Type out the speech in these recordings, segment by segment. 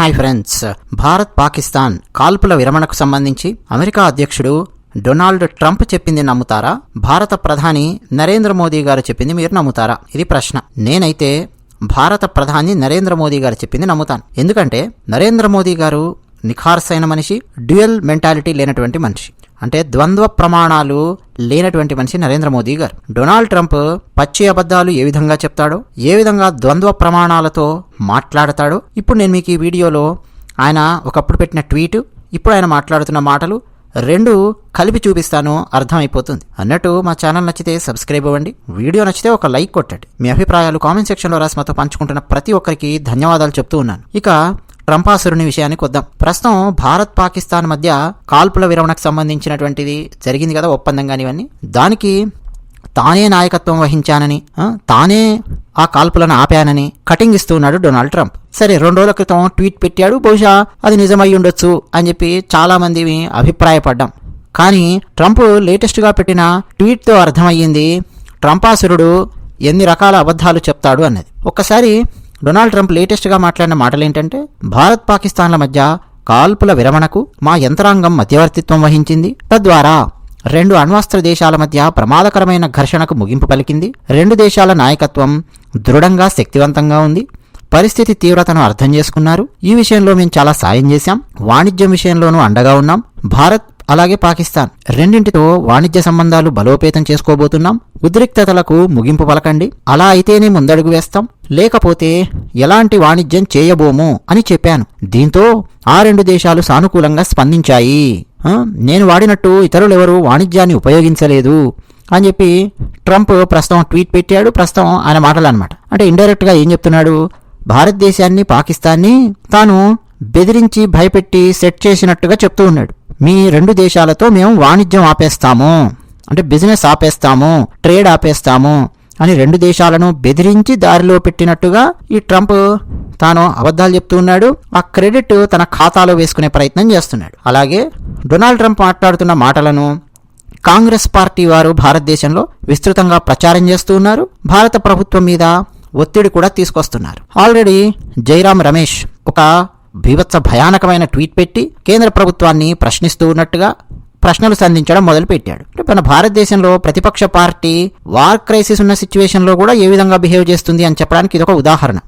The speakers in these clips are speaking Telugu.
Hi friends. భారత్ పాకిస్తాన్ కాల్పుల విరమణకు సంబంధించి అమెరికా అధ్యక్షుడు డొనాల్డ్ ట్రంప్ చెప్పింది నమ్ముతారా? భారత ప్రధాని నరేంద్ర మోదీ గారు చెప్పింది మీరు నమ్ముతారా? ఇది ప్రశ్న. నేనైతే భారత ప్రధాని నరేంద్ర మోదీ గారు చెప్పింది నమ్ముతాను. ఎందుకంటే నరేంద్ర మోదీ గారు నిఖార్సైన మనిషి డ్యూయల్ మెంటాలిటీ లేనటువంటి మనిషి. అంటే ద్వంద్వ ప్రమాణాలు లేనటువంటి మనిషి నరేంద్ర మోదీ గారు. డొనాల్డ్ ట్రంప్ పచ్చి అబద్ధాలు ఏ విధంగా చెప్తాడో ఏ విధంగా ద్వంద్వ ప్రమాణాలతో మాట్లాడతాడో ఇప్పుడు నేను మీకు ఈ వీడియోలో ఆయన ఒకప్పుడు పెట్టిన ట్వీట్ ఇప్పుడు ఆయన మాట్లాడుతున్న మాటలు రెండు కలిపి చూపిస్తాను అర్థమైపోతుంది. అన్నట్టు మా ఛానల్ నచ్చితే సబ్స్క్రైబ్ అవ్వండి. వీడియో నచ్చితే ఒక లైక్ కొట్టండి. మీ అభిప్రాయాలు కామెంట్ సెక్షన్లో రాసి మాతో పంచుకుంటున్న ప్రతి ఒక్కరికి ధన్యవాదాలు చెప్తూ ఉన్నాను. ఇక ట్రంపాసురుని విషయానికి వద్దాం. ప్రస్తుతం భారత్ పాకిస్తాన్ మధ్య కాల్పుల విరమణకు సంబంధించినటువంటిది జరిగింది కదా ఒప్పందం కానీ ఇవన్నీ దానికి తానే నాయకత్వం వహించానని తానే ఆ కాల్పులను ఆపానని కటింగ్ ఇస్తున్నాడు డొనాల్డ్ ట్రంప్. సరే రెండు రోజుల క్రితం ట్వీట్ పెట్టాడు బహుశా అది నిజమై ఉండొచ్చు అని చెప్పి చాలామంది అభిప్రాయపడ్డాం. కానీ ట్రంప్ లేటెస్ట్గా పెట్టిన ట్వీట్తో అర్థమయ్యింది ట్రంపాసురుడు ఎన్ని రకాల అబద్ధాలు చెప్తాడు అన్నది. ఒక్కసారి డొనాల్డ్ ట్రంప్ లేటెస్ట్గా మాట్లాడిన మాటలు ఏంటంటే భారత్ పాకిస్తాన్ల మధ్య కాల్పుల విరమణకు మా యంత్రాంగం మధ్యవర్తిత్వం వహించింది. తద్వారా రెండు అణ్వస్త్ర దేశాల మధ్య ప్రమాదకరమైన ఘర్షణకు ముగింపు పలికింది. రెండు దేశాల నాయకత్వం దృఢంగా శక్తివంతంగా ఉంది. పరిస్థితి తీవ్రతను అర్థం చేసుకున్నారు. ఈ విషయంలో మేము చాలా సాయం చేశాం. వాణిజ్యం విషయంలోనూ అండగా ఉన్నాం. భారత్ అలాగే పాకిస్తాన్. రెండింటితో వాణిజ్య సంబంధాలు బలోపేతం చేసుకోబోతున్నాం. ఉద్రిక్తతలకు ముగింపు పలకండి. అలా అయితేనే ముందడుగు వేస్తాం. లేకపోతే ఎలాంటి వాణిజ్యం చేయబోము అని చెప్పాను. దీంతో ఆ రెండు దేశాలు సానుకూలంగా స్పందించాయి. నేను వాడినట్టు ఇతరులెవరూ వాణిజ్యాన్ని ఉపయోగించలేదు అని చెప్పి ట్రంప్ ప్రస్తుతం ట్వీట్ పెట్టాడు. ప్రస్తుతం ఆయన మాటలు అనమాట అంటే ఇండైరెక్ట్గా ఏం చెప్తున్నాడు? భారతదేశాన్ని పాకిస్తాన్ని తాను బెదిరించి భయపెట్టి సెట్ చేసినట్టుగా చెప్తూ ఉన్నాడు. మీ రెండు దేశాలతో మేము వాణిజ్యం ఆపేస్తాము. అంటే బిజినెస్ ఆపేస్తాము. ట్రేడ్ ఆపేస్తాము అని రెండు దేశాలను బెదిరించి దారిలో పెట్టినట్టుగా ఈ ట్రంప్ తాను అబద్ధాలు చెప్తూ ఉన్నాడు. ఆ క్రెడిట్ తన ఖాతాలో వేసుకునే ప్రయత్నం చేస్తున్నాడు. అలాగే డొనాల్డ్ ట్రంప్ మాట్లాడుతున్న మాటలను కాంగ్రెస్ పార్టీ వారు భారతదేశంలో విస్తృతంగా ప్రచారం చేస్తూ ఉన్నారు. భారత ప్రభుత్వం మీద ఒత్తిడి కూడా తీసుకొస్తున్నారు. ఆల్రెడీ జైరామ్ రమేష్ ఒక బీభత్స భయానకమైన ట్వీట్ పెట్టి కేంద్ర ప్రభుత్వాన్ని ప్రశ్నిస్తూ ఉన్నట్టుగా ప్రశ్నలు సంధించడం మొదలుపెట్టాడు. అంటే మన భారతదేశంలో ప్రతిపక్ష పార్టీ వార్ క్రైసిస్ ఉన్న సిచ్యువేషన్లో కూడా ఏ విధంగా బిహేవ్ చేస్తుంది అని చెప్పడానికి ఇదొక ఉదాహరణ.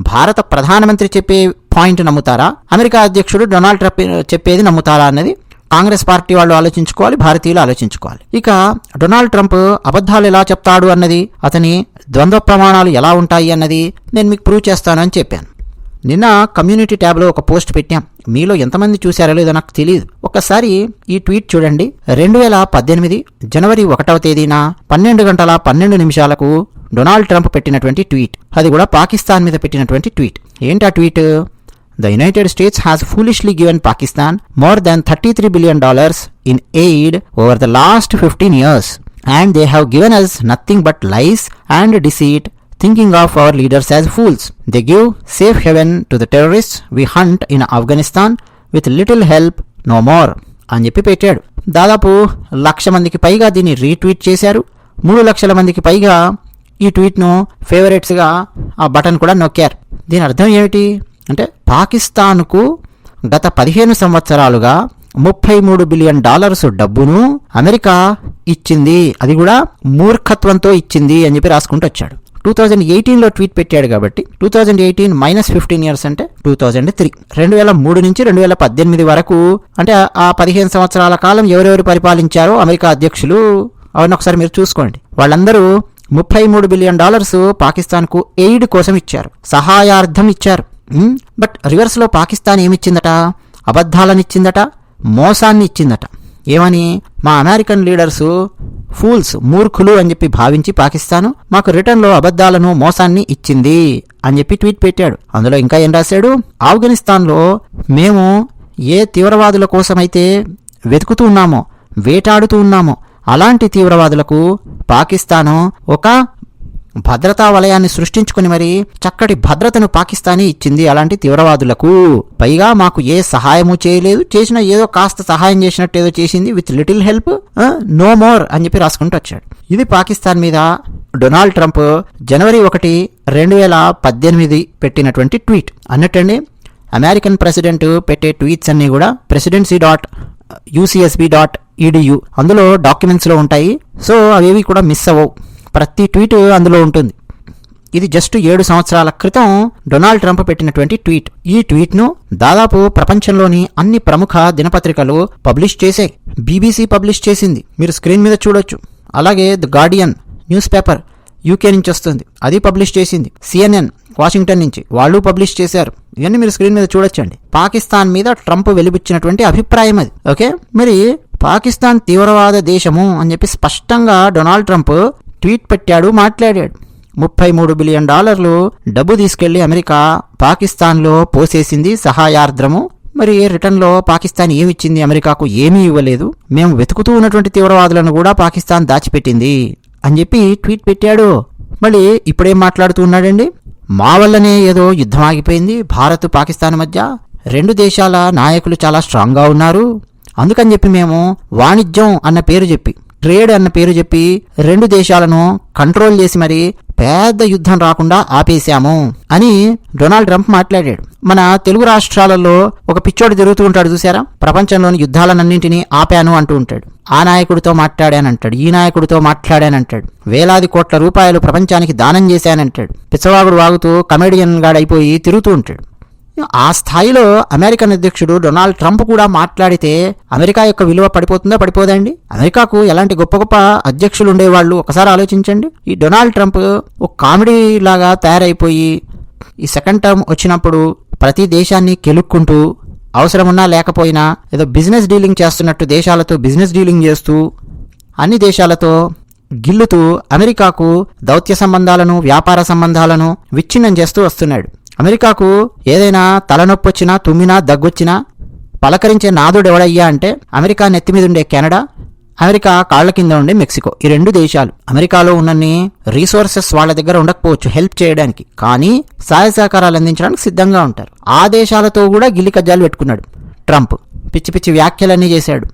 భారత ప్రధానమంత్రి చెప్పే పాయింట్ నమ్ముతారా? అమెరికా అధ్యక్షుడు డొనాల్డ్ ట్రంప్ చెప్పేది నమ్ముతారా అన్నది కాంగ్రెస్ పార్టీ వాళ్ళు ఆలోచించుకోవాలి భారతీయులు ఆలోచించుకోవాలి. ఇక డొనాల్డ్ ట్రంప్ అబద్ధాలు ఎలా చెప్తాడు అన్నది అతని ద్వంద్వ ప్రమాణాలు ఎలా ఉంటాయి అన్నది నేను మీకు ప్రూవ్ చేస్తానని చెప్పాను. నిన్న కమ్యూనిటీ ట్యాబ్లో ఒక పోస్ట్ పెట్టాం. మీలో ఎంతమంది చూశారో లేదో నాకు తెలియదు ఒక్కసారి ఈ ట్వీట్ చూడండి. రెండు వేల పద్దెనిమిది జనవరి ఒకటవ తేదీన పన్నెండు గంటల పన్నెండు నిమిషాలకు డొనాల్డ్ ట్రంప్ పెట్టినటువంటి ట్వీట్. అది కూడా పాకిస్తాన్ మీద పెట్టినటువంటి ట్వీట్. ఏంటి ఆ tweet? The United States has foolishly given Pakistan more than $33 billion in aid over the last 15 years, and they have given us nothing but lies and deceit, thinking of our leaders as fools. They give safe haven to the terrorists. We hunt in Afghanistan with little help, no more. అని చెప్పి పెట్టాడు. దాదాపు లక్ష మందికి పైగా దీన్ని రీట్వీట్ చేశారు. మూడు లక్షల మందికి పైగా ఈ ట్వీట్ను ఫేవరెట్స్గా ఆ బటన్ కూడా నొక్కారు. దీని అర్థం ఏమిటి? అంటే పాకిస్తాన్కు గత పదిహేను సంవత్సరాలుగా ముప్పై మూడు బిలియన్ డాలర్స్ డబ్బును అమెరికా ఇచ్చింది. అది కూడా మూర్ఖత్వంతో ఇచ్చింది అని చెప్పి రాసుకుంటూ వచ్చాడు. టూ థౌజండ్ ఎయిటీన్లో ట్వీట్ పెట్టాడు కాబట్టి two thousand eighteen minus fifteen years అంటే టూ థౌజండ్ త్రీ రెండు వేల మూడు నుంచి రెండు వేల పద్దెనిమిది వరకు అంటే ఆ పదిహేను సంవత్సరాల కాలం ఎవరెవరు పరిపాలించారో అమెరికా అధ్యక్షులు అవన్నీ ఒకసారి మీరు చూసుకోండి. వాళ్ళందరూ ముప్పై మూడు బిలియన్ డాలర్స్ పాకిస్తాన్కు ఎయిడ్ కోసం ఇచ్చారు. సహాయార్థం ఇచ్చారు. బట్ రివర్స్లో పాకిస్తాన్ ఏమిచ్చిందట? అబద్ధాలనిచ్చిందట? మోసాన్ని ఇచ్చిందట ఏమని? మా అమెరికన్ లీడర్సు ఫూల్స్ మూర్ఖులు అని చెప్పి భావించి పాకిస్తాను మాకు రిటర్న్లో అబద్ధాలను మోసాన్ని ఇచ్చింది అని చెప్పి ట్వీట్ పెట్టాడు. అందులో ఇంకా ఏం రాశాడు? ఆఫ్ఘనిస్తాన్లో మేము ఏ తీవ్రవాదుల కోసమైతే వెతుకుతూ ఉన్నామో వేటాడుతూ ఉన్నామో అలాంటి తీవ్రవాదులకు పాకిస్తాను ఒక భద్రతా వలయాన్ని సృష్టించుకుని మరి చక్కటి భద్రతను పాకిస్తానీ ఇచ్చింది అలాంటి తీవ్రవాదులకు. పైగా మాకు ఏ సహాయము చేయలేదు. చేసిన ఏదో కాస్త సహాయం చేసినట్టు ఏదో చేసింది with little help no more అని చెప్పి రాసుకుంటూ వచ్చాడు. ఇది పాకిస్తాన్ మీద డొనాల్డ్ ట్రంప్ జనవరి ఒకటి రెండు వేల పద్దెనిమిది పెట్టినటువంటి ట్వీట్. అన్నట్టండి అమెరికన్ ప్రెసిడెంట్ పెట్టే ట్వీట్స్ అన్నీ కూడా presidency dot UCSB dot EDU అందులో డాక్యుమెంట్స్లో ఉంటాయి. సో అవేవి కూడా మిస్ అవ్వవు. ప్రతి ట్వీట్ అందులో ఉంటుంది. ఇది జస్ట్ ఏడు సంవత్సరాల క్రితం డొనాల్డ్ ట్రంప్ పెట్టినటువంటి ట్వీట్. ఈ ట్వీట్ను దాదాపు ప్రపంచంలోని అన్ని ప్రముఖ దినపత్రికలు పబ్లిష్ చేశాయి. బీబీసీ పబ్లిష్ చేసింది. మీరు స్క్రీన్ మీద చూడొచ్చు. అలాగే the Guardian newspaper UK నుంచి వస్తుంది. అది పబ్లిష్ చేసింది. సిఎన్ఎన్ వాషింగ్టన్ నుంచి వాళ్ళు పబ్లిష్ చేశారు. ఇవన్నీ మీరు స్క్రీన్ మీద చూడొచ్చండి. పాకిస్తాన్ మీద ట్రంప్ వెలిబుచ్చినటువంటి అభిప్రాయం అది. ఓకే? మరి పాకిస్తాన్ తీవ్రవాద దేశము అని చెప్పి స్పష్టంగా డొనాల్డ్ ట్రంప్ ట్వీట్ పెట్టాడు మాట్లాడాడు. ముప్పై మూడు బిలియన్ డాలర్లు డబ్బు తీసుకెళ్ళి అమెరికా పాకిస్తాన్లో పోసేసింది సహాయార్ద్రము. మరి రిటర్న్లో పాకిస్తాన్ ఏమిచ్చింది? అమెరికాకు ఏమీ ఇవ్వలేదు. మేము వెతుకుతూ ఉన్నటువంటి తీవ్రవాదులను కూడా పాకిస్తాన్ దాచిపెట్టింది అని చెప్పి ట్వీట్ పెట్టాడు. మళ్ళీ ఇప్పుడేం మాట్లాడుతూ ఉన్నాడండి? మా వల్లనే ఏదో యుద్ధం ఆగిపోయింది. భారత్ పాకిస్తాన్ మధ్య రెండు దేశాల నాయకులు చాలా స్ట్రాంగ్గా ఉన్నారు. అందుకని చెప్పి మేము వాణిజ్యం అన్న పేరు చెప్పి ట్రేడ్ అన్న పేరు చెప్పి రెండు దేశాలను కంట్రోల్ చేసి మరి పెద్ద యుద్ధం రాకుండా ఆపేశాము అని డొనాల్డ్ ట్రంప్ మాట్లాడాడు. మన తెలుగు రాష్ట్రాలలో ఒక పిచ్చోడు తిరుగుతూ ఉంటాడు చూసారా ప్రపంచంలోని యుద్ధాలన్నింటినీ ఆపాను అంటూ ఉంటాడు. ఆ నాయకుడితో మాట్లాడానంటాడు ఈ నాయకుడితో మాట్లాడానంటాడు వేలాది కోట్ల రూపాయలు ప్రపంచానికి దానం చేశానంటాడు పిచ్చవాగుడు వాగుతూ కమెడియన్ గాడైపోయి తిరుగుతూ ఉంటాడు. ఆ స్థాయిలో అమెరికన్ అధ్యక్షుడు డొనాల్డ్ ట్రంప్ కూడా మాట్లాడితే అమెరికా యొక్క విలువ పడిపోతుందా పడిపోదండి అమెరికాకు ఎలాంటి గొప్ప గొప్ప అధ్యక్షులు ఉండేవాళ్ళు ఒకసారి ఆలోచించండి. ఈ డొనాల్డ్ ట్రంప్ ఒక కామెడీ లాగా తయారైపోయి ఈ సెకండ్ టర్మ్ వచ్చినప్పుడు ప్రతి దేశాన్ని కెలుక్కుంటూ అవసరమున్నా లేకపోయినా ఏదో బిజినెస్ డీలింగ్ చేస్తున్నట్టు దేశాలతో బిజినెస్ డీలింగ్ చేస్తూ అన్ని దేశాలతో గిల్లుతూ అమెరికాకు దౌత్య సంబంధాలను వ్యాపార సంబంధాలను విచ్ఛిన్నం చేస్తూ వస్తున్నాడు. అమెరికాకు ఏదైనా తలనొప్పి వచ్చినా తుమ్మినా దగ్గొచ్చినా పలకరించే నాదుడెవడయ్యా అంటే అమెరికా నెత్తి మీద ఉండే కెనడా అమెరికా కాళ్ళ కింద ఉండే మెక్సికో. ఈ రెండు దేశాలు అమెరికాలో ఉన్నన్ని రీసోర్సెస్ వాళ్ళ దగ్గర ఉండకపోవచ్చు హెల్ప్ చేయడానికి. కానీ సహాయ సహకారాలు అందించడానికి సిద్ధంగా ఉంటారు. ఆ దేశాలతో కూడా గిల్లి కజ్జాలు పెట్టుకున్నాడు ట్రంప్. పిచ్చి పిచ్చి వ్యాఖ్యలన్నీ చేశాడు.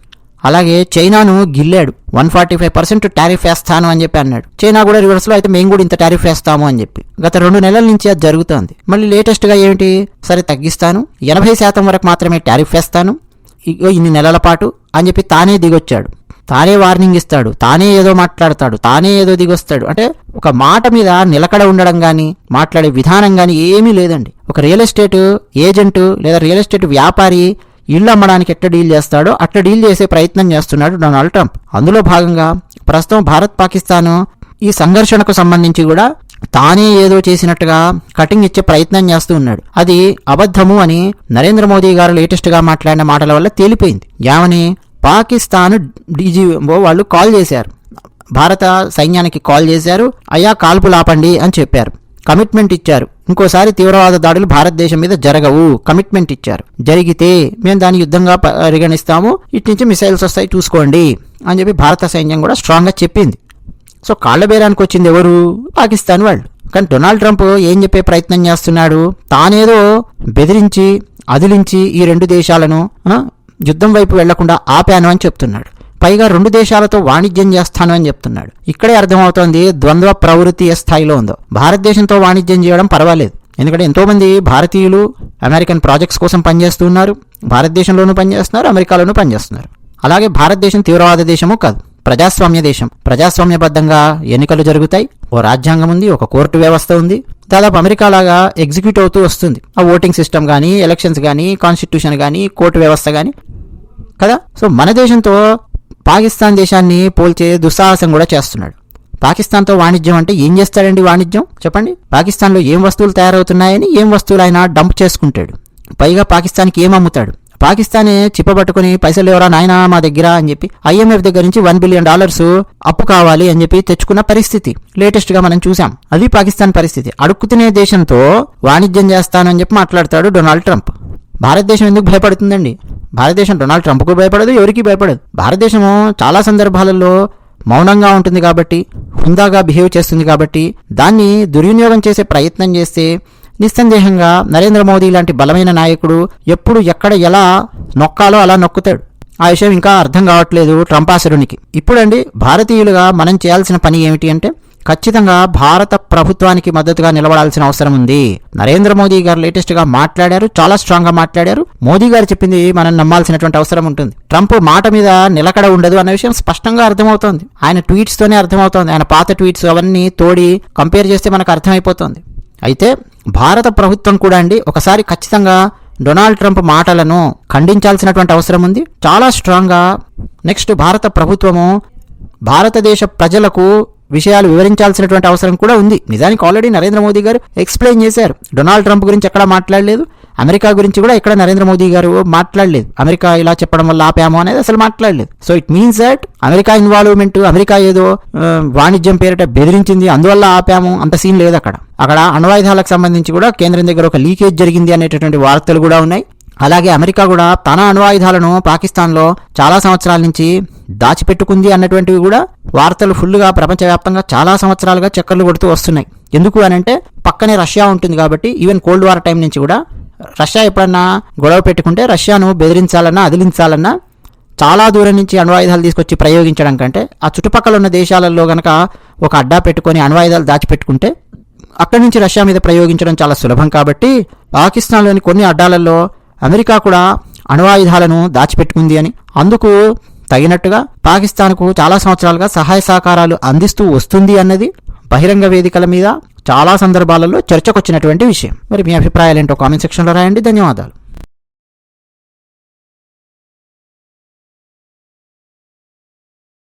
అలాగే చైనాను గిల్లాడు. One forty five percent tariff వేస్తాను అని చెప్పి అన్నాడు. చైనా కూడా రివర్స్లో అయితే మేము కూడా ఇంత టారిఫ్ వేస్తాము అని చెప్పి. గత రెండు నెలల నుంచి అది జరుగుతోంది. మళ్ళీ లేటెస్ట్గా ఏమిటి? సరే తగ్గిస్తాను. ఎనభై శాతం వరకు మాత్రమే టారిఫ్ వేస్తాను. ఇగో ఇన్ని నెలల పాటు అని చెప్పి తానే దిగొచ్చాడు. తానే వార్నింగ్ ఇస్తాడు. తానే ఏదో మాట్లాడతాడు. తానే ఏదో దిగొస్తాడు. అంటే ఒక మాట మీద నిలకడ ఉండడం కానీ మాట్లాడే విధానం కానీ ఏమీ లేదండి. ఒక రియల్ ఎస్టేట్ ఏజెంట్ లేదా రియల్ ఎస్టేట్ వ్యాపారి ఇల్లు అమ్మడానికి ఎట్లా డీల్ చేస్తాడో అట్లా డీల్ చేసే ప్రయత్నం చేస్తున్నాడు డొనాల్డ్ ట్రంప్. అందులో భాగంగా ప్రస్తుతం భారత్ పాకిస్తాన్ ఈ సంఘర్షణకు సంబంధించి కూడా తానే ఏదో చేసినట్టుగా కటింగ్ ఇచ్చే ప్రయత్నం చేస్తూ ఉన్నాడు. అది అబద్ధము అని నరేంద్ర మోదీ గారు లేటెస్ట్గా మాట్లాడిన మాటల వల్ల తేలిపోయింది. ఏమని పాకిస్తాన్ డీజీఓ వాళ్ళు కాల్ చేశారు. భారత సైన్యానికి కాల్ చేశారు. అయ్యా కాల్పులు ఆపండి అని చెప్పారు. కమిట్మెంట్ ఇచ్చారు. ఇంకోసారి తీవ్రవాద దాడులు భారతదేశం మీద జరగవు. కమిట్మెంట్ ఇచ్చారు. జరిగితే మేము దాన్ని యుద్ధంగా పరిగణిస్తాము. ఇటు నుంచి మిసైల్స్ వస్తాయి చూసుకోండి అని చెప్పి భారత సైన్యం కూడా స్ట్రాంగ్గా చెప్పింది. సో కాళ్ళ బేరానికి వచ్చింది ఎవరు? పాకిస్తాన్ వాళ్ళు. కానీ డొనాల్డ్ ట్రంప్ ఏం చెప్పే ప్రయత్నం చేస్తున్నాడు? తానేదో బెదిరించి అదిలించి ఈ రెండు దేశాలను యుద్ధం వైపు వెళ్ళకుండా ఆపాను అని చెప్తున్నాడు. పైగా రెండు దేశాలతో వాణిజ్యం చేస్తాను అని చెప్తున్నాడు. ఇక్కడే అర్థమవుతోంది ద్వంద్వ ప్రవృత్తి ఏ స్థాయిలో ఉందో. భారతదేశంతో వాణిజ్యం చేయడం పర్వాలేదు. ఎందుకంటే ఎంతోమంది భారతీయులు అమెరికన్ ప్రాజెక్ట్స్ కోసం పనిచేస్తూ ఉన్నారు. భారతదేశంలోనూ పనిచేస్తున్నారు అమెరికాలోనూ పనిచేస్తున్నారు. అలాగే భారతదేశం తీవ్రవాద దేశము కాదు. ప్రజాస్వామ్య దేశం. ప్రజాస్వామ్యబద్ధంగా ఎన్నికలు జరుగుతాయి. ఓ రాజ్యాంగం ఉంది ఒక కోర్టు వ్యవస్థ ఉంది. దాదాపు అమెరికా లాగా ఎగ్జిక్యూట్ అవుతూ వస్తుంది. ఆ ఓటింగ్ సిస్టమ్ కానీ ఎలక్షన్స్ కానీ కాన్స్టిట్యూషన్ కానీ కోర్టు వ్యవస్థ కానీ కదా? సో మన దేశంతో పాకిస్తాన్ దేశాన్ని పోల్చే దుస్సాహసం కూడా చేస్తున్నాడు. పాకిస్తాన్తో వాణిజ్యం అంటే ఏం చేస్తాడండి వాణిజ్యం? చెప్పండి. పాకిస్తాన్లో ఏం వస్తువులు తయారవుతున్నాయని ఏం వస్తువులు ఆయన డంప్ చేసుకుంటాడు. పైగా పాకిస్తాన్కి ఏం అమ్ముతాడు? పాకిస్తానే చిప్పబట్టుకుని పైసలు ఎవరా నాయనా మా దగ్గర అని చెప్పి ఐఎంఎఫ్ దగ్గర నుంచి వన్ బిలియన్ డాలర్స్ అప్పు కావాలి అని చెప్పి తెచ్చుకున్న పరిస్థితి. లేటెస్ట్గా మనం చూసాం. అది పాకిస్తాన్ పరిస్థితి. అడుక్కుతునే దేశంతో వాణిజ్యం చేస్తానని చెప్పి మాట్లాడతాడు డొనాల్డ్ ట్రంప్. భారతదేశం ఎందుకు భయపడుతుందండి? భారతదేశం డొనాల్డ్ ట్రంప్కు భయపడదు ఎవరికి భయపడదు. భారతదేశము చాలా సందర్భాలలో మౌనంగా ఉంటుంది కాబట్టి హుందాగా బిహేవ్ చేస్తుంది కాబట్టి దాన్ని దుర్వినియోగం చేసే ప్రయత్నం చేస్తే నిస్సందేహంగా నరేంద్ర మోదీ లాంటి బలమైన నాయకుడు ఎప్పుడు ఎక్కడ ఎలా నొక్కాలో అలా నొక్కుతాడు. ఆ విషయం ఇంకా అర్థం కావట్లేదు ట్రంప్ ట్రంపాసురునికి ఇప్పుడండి భారతీయులుగా మనం చేయాల్సిన పని ఏమిటి అంటే ఖచ్చితంగా భారత ప్రభుత్వానికి మద్దతుగా నిలబడాల్సిన అవసరం ఉంది. నరేంద్ర మోదీ గారు లేటెస్ట్గా మాట్లాడారు చాలా స్ట్రాంగ్గా మాట్లాడారు. మోదీ గారు చెప్పింది మనం నమ్మాల్సినటువంటి అవసరం ఉంటుంది. ట్రంప్ మాట మీద నిలకడ ఉండదు అన్న విషయం స్పష్టంగా అర్థమవుతోంది. ఆయన ట్వీట్స్ తోనే అర్థమవుతోంది. ఆయన పాత ట్వీట్స్ అవన్నీ తోడి కంపేర్ చేస్తే మనకు అర్థమైపోతుంది. అయితే భారత ప్రభుత్వం కూడా అండి ఒకసారి ఖచ్చితంగా డొనాల్డ్ ట్రంప్ మాటలను ఖండించాల్సినటువంటి అవసరం ఉంది. చాలా స్ట్రాంగ్గా నెక్స్ట్ భారత ప్రభుత్వము భారతదేశ ప్రజలకు విషయాలు వివరించాల్సినటువంటి అవసరం కూడా ఉంది. నిజానికి ఆల్రెడీ నరేంద్ర మోదీ గారు ఎక్స్ప్లెయిన్ చేశారు. డొనాల్డ్ ట్రంప్ గురించి ఎక్కడా మాట్లాడలేదు. అమెరికా గురించి కూడా ఎక్కడ నరేంద్ర మోదీ గారు మాట్లాడలేదు. అమెరికా ఇలా చెప్పడం వల్ల ఆపాము అనేది అసలు మాట్లాడలేదు. So it means that America involvement America ఏదో వాణిజ్యం పేరిట బెదిరించింది అందువల్ల ఆపాము అంత సీన్ లేదు అక్కడ. అక్కడ అణ్వాయుధాలకు సంబంధించి కూడా కేంద్రం దగ్గర ఒక లీకేజ్ జరిగింది అనేటటువంటి వార్తలు కూడా ఉన్నాయి. అలాగే అమెరికా కూడా తన అణ్వాయుధాలను పాకిస్తాన్లో చాలా సంవత్సరాల నుంచి దాచిపెట్టుకుంది అన్నటువంటివి కూడా వార్తలు ఫుల్గా ప్రపంచవ్యాప్తంగా చాలా సంవత్సరాలుగా చక్కర్లు కొడుతూ వస్తున్నాయి. ఎందుకు అని అంటే పక్కనే రష్యా ఉంటుంది కాబట్టి ఈవెన్ కోల్డ్ వార్ టైం నుంచి కూడా రష్యా ఎప్పుడన్నా గొడవ పెట్టుకుంటే రష్యాను బెదిరించాలన్నా అదిలించాలన్నా చాలా దూరం నుంచి అణ్వాయుధాలు తీసుకొచ్చి ప్రయోగించడం కంటే ఆ చుట్టుపక్కల ఉన్న దేశాలలో గనక ఒక అడ్డా పెట్టుకొని అణ్వాయుధాలు దాచిపెట్టుకుంటే అక్కడి నుంచి రష్యా మీద ప్రయోగించడం చాలా సులభం కాబట్టి పాకిస్తాన్లోని కొన్ని అడ్డాలలో అమెరికా కూడా అణువాయుధాలను దాచిపెట్టుకుంది అని. అందుకు తగినట్టుగా పాకిస్తాన్కు చాలా సంవత్సరాలుగా సహాయ సహకారాలు అందిస్తూ వస్తుంది అన్నది బహిరంగ వేదికల మీద చాలా సందర్భాలలో చర్చకొచ్చినటువంటి విషయం. మరి మీ అభిప్రాయాలు ఏంటో కామెంట్ సెక్షన్లో రాయండి. ధన్యవాదాలు.